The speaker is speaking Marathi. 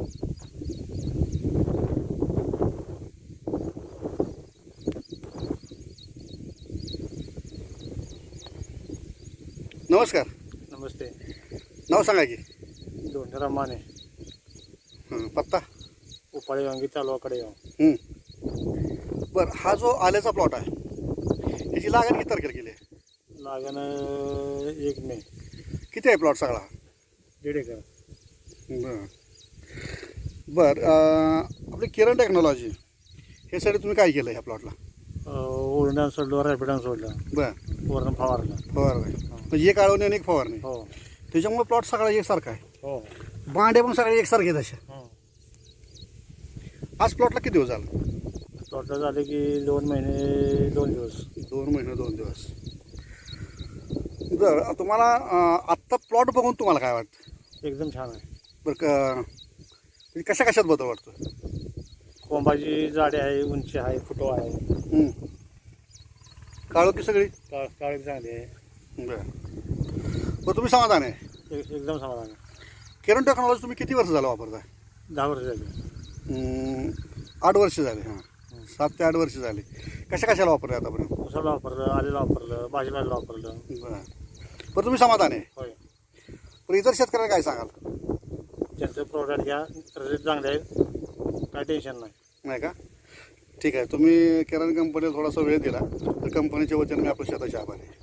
नमस्कार. नमस्ते. नाव सांगा की. दोंडराम माने. हं, पत्ता. उपाळे वांगी तालुकाकडे येऊ. हं. बरं हा जो आल्याचा प्लॉट आहे ह्याची लागण किती तारखेला केली आहे? लागण एक मे. किती आहे प्लॉट सगळा? दीड एकर. बरं. बरं आपली किरण टेक्नॉलॉजी ह्यासाठी तुम्ही काय केलं ह्या प्लॉटला ओरडान सोडलं रॅपिडान सोडलं. बरं. वरण फवारलं. फवारणी म्हणजे एक आळवणी आणि एक फवारणी. हो. त्याच्यामुळे प्लॉट सगळा एकसारखा आहे. हो. बांडे पण सगळे एकसारखे तसे हो. आज प्लॉटला किती दिवस झाला? टोटल झाले की दोन महिने दोन दिवस. दोन महिने दोन दिवस. बरं तुम्हाला अं, आत्ता प्लॉट बघून तुम्हाला काय वाटतं? एकदम छान आहे. बरं क म्हणजे कशा कशात बदल वाटतो कोंबाची जाडी आहे उंची आहे फुटो आहे. हं. काळो की सगळी? काळ काळी चांगली आहे. बरं. बरं तुम्ही समाधान आहे? एक- एकदम समाधान आहे. किरण टेक्नॉलॉजी तुम्ही किती वर्ष झालं वापरताय? दहा वर्ष झाली. आठ वर्ष झाले हां. सात ते आठ वर्ष झाली. कशा कशाला वापरले आतापर्यंत? उसाला वापरलं आलेला वापरलं भाजीपाला वापरलं. बरं. बरं तुम्ही समाधान आहे? होय. पण इतर शेतकऱ्यांना काय सांगाल? त्यांचं प्रोडक्ट घ्या रेट चांगले आहेत. काय टेन्शन नाही. नाही का? ठीक आहे. तुम्ही किराणा कंपनीला थोडासा वेळ दिला. तर कंपनीच्या वतीने मी आपल्या शेताचे आभार आहे.